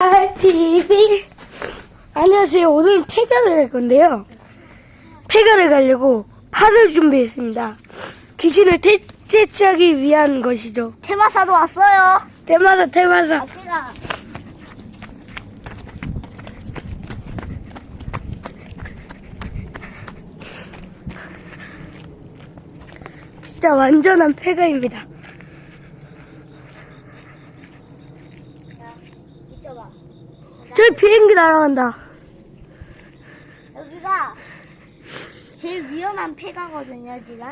RTV 안녕하세요. 오늘은 폐가를 갈 건데요. 폐가를 가려고 팔을 준비했습니다. 귀신을 태, 퇴치하기 위한 것이죠. 테마사로 왔어요. 대마사 대마사. 갑시다. 진짜 완전한 폐가입니다. 이쪽봐. 저기 비행기 날아간다. 여기가 제일 위험한 폐가거든요, 지금.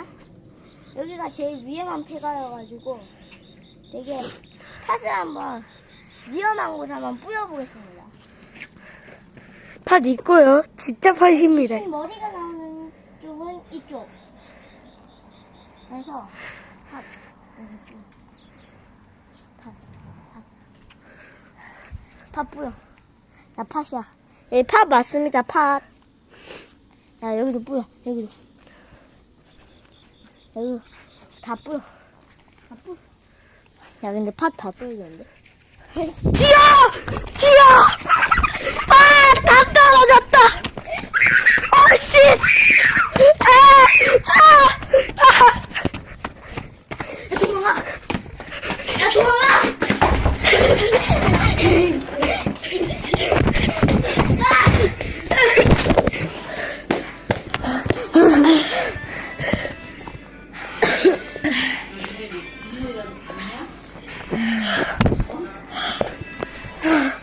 여기가 제일 위험한 폐가여가지고 되게 팥을 한번 위험한 곳에 한번 뿌려보겠습니다. 팥 있고요. 진짜 팥입니다. 지금 머리가 나오는 쪽은 이쪽. 그래서 팥 여기 좀. 팥, 팥. 팥 뿌려. 나 팥이야. 여기 팥 맞습니다, 팥. 야, 여기도 뿌려, 여기도. 여기도 다 뿌려. 다 뿌려. 야, 근데 팥 다 뿌리겠는데? 뛰어! 뛰어! 아! 다 떨어졌다! 어, 씨! 아! 아!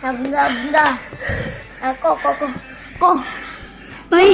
Abda, abda. Ako, ko, ko. Ko. May.